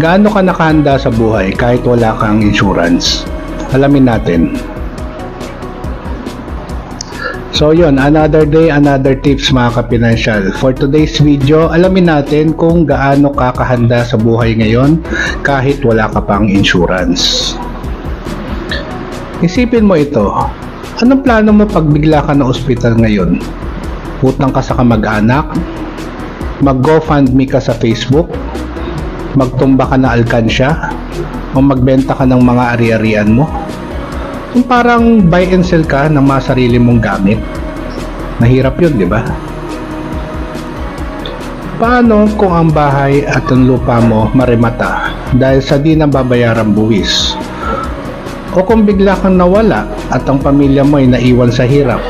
Gaano ka nakahanda sa buhay kahit wala kang insurance? Alamin natin. So yun, another day, another tips mga kapinansya. For today's video, alamin natin kung gaano ka kahanda sa buhay ngayon kahit wala ka pang insurance. Isipin mo ito, anong plano mo pag bigla ka na ospital ngayon? Utang ka sa kamag-anak? Mag-GoFundMe ka sa Facebook? Magtumba ka na alkansya? O magbenta ka ng mga ari-arian mo? Yung parang buy and sell ka ng mga sarili mong gamit. Mahirap yun, di ba? Paano kung ang bahay at ang lupa mo marimata dahil sa di nababayarang buwis? O kung bigla kang nawala at ang pamilya mo ay naiwan sa hirap?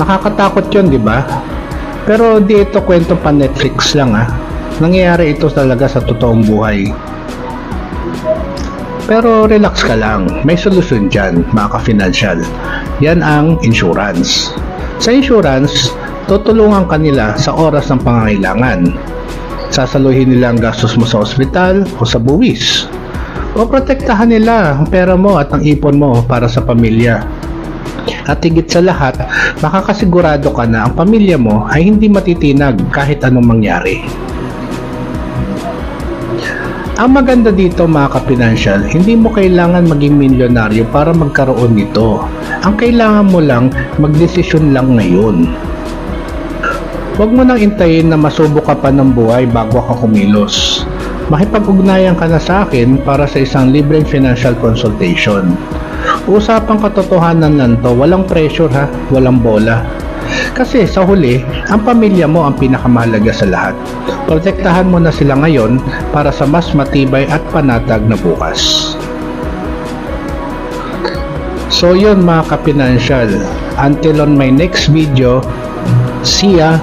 Nakakatakot yun, di ba? Pero di ito kwento pa Netflix lang ah. Nangyayari ito talaga sa totoong buhay. Pero relax ka lang, may solusyon dyan, mga ka-financial. Yan ang insurance. Sa insurance, tutulungan ka nila sa oras ng pangangailangan. Sasaluhin nila ang gastos mo sa ospital o sa buwis. O protektahan nila ang pera mo at ang ipon mo para sa pamilya. At higit sa lahat, makakasigurado ka na ang pamilya mo ay hindi matitinag kahit anong mangyari. Ang maganda dito mga kapinansya, hindi mo kailangan maging milyonaryo para magkaroon nito. Ang kailangan mo lang, magdesisyon lang ngayon. Huwag mo nang intayin na masubo ka pa ng buhay bago ka kumilos. Makipag-ugnayan ka na sa akin para sa isang libreng financial consultation. Usapang katotohanan lang to, walang pressure ha, walang bola. Kasi sa huli, ang pamilya mo ang pinakamahalaga sa lahat. Protektahan mo na sila ngayon para sa mas matibay at panatag na bukas. So yun mga kapinansya, until on my next video, see ya!